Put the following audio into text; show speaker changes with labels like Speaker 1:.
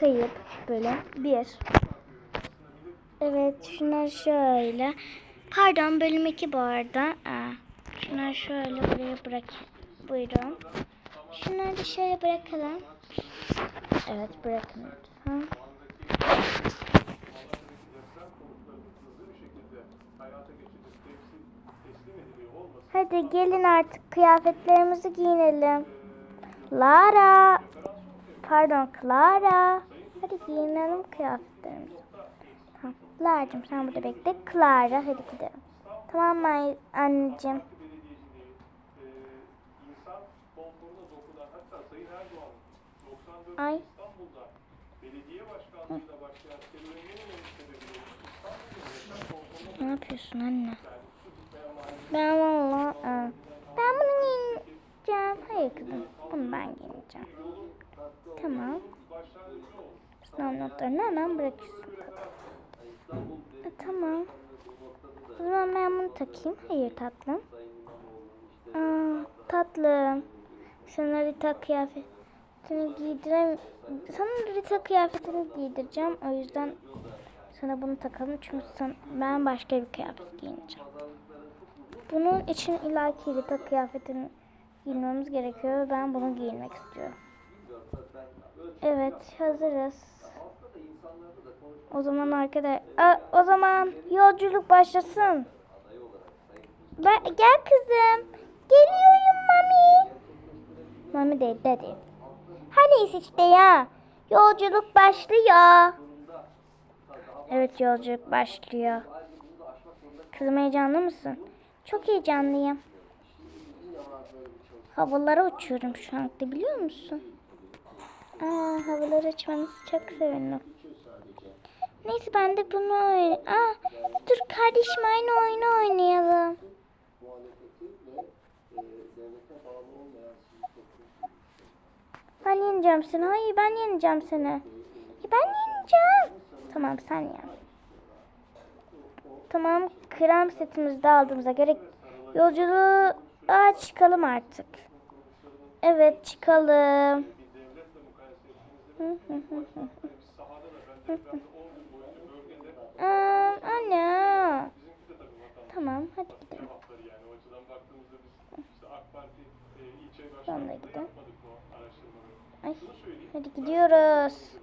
Speaker 1: Kayıp bölüm 1. Evet şunlar şöyle. Pardon bölüm 2 bu arada. Aa, şunları şöyle buraya bırak. Buyurun. Şunları da şöyle bırakalım. Evet bırakın lütfen. Hadi gelin artık kıyafetlerimizi giyinelim. Lara. Pardon Clara. Hadi giyinelim kıyafetlerimizi. Tamam. Lara'cığım sen burada bekle. Clara hadi gidelim. Tamam mı anneciğim? Ay. Ne yapıyorsun anne? Ben valla ben bunu giyeceğim. Hayır kızım. Bunu ben giyeceğim. Tamam. Sınav notlarını hemen bırakıyorsun. E, tamam. O zaman ben bunu takayım. Hayır tatlım. Aa, tatlım. Sana Rita kıyafetini giydirem... Sana Rita kıyafetini giydireceğim. O yüzden sana bunu takalım. Çünkü sen, ben başka bir kıyafet giyineceğim. Bunun için illaki Rita kıyafetini giymemiz gerekiyor. Ben bunu giyinmek istiyorum. Evet hazırız. O zaman arkadaş, Aa, o zaman yolculuk başlasın. Ba- gel kızım. Geliyorum mami. Mami değil dedi. Hani işte ya. Yolculuk başlıyor. Evet yolculuk başlıyor. Kızım heyecanlı mısın? Çok heyecanlıyım. Havalara uçuyorum şu anda biliyor musun? Aa, havalara uçmanızı çok sevindim. Neyse ben de bunu oyn- Aa, dur kardeşim aynı oyunu oynayalım. Ben yeneceğim seni. Hayır ben yeneceğim seni. Ben yeneceğim. Tamam sen yen. Tamam krem setimizi de aldığımıza göre yolculuğu Aa, çıkalım artık. Evet çıkalım. Aa, anne. Tamam hadi gidelim. Ben de gidelim. Ay, hadi gidiyoruz.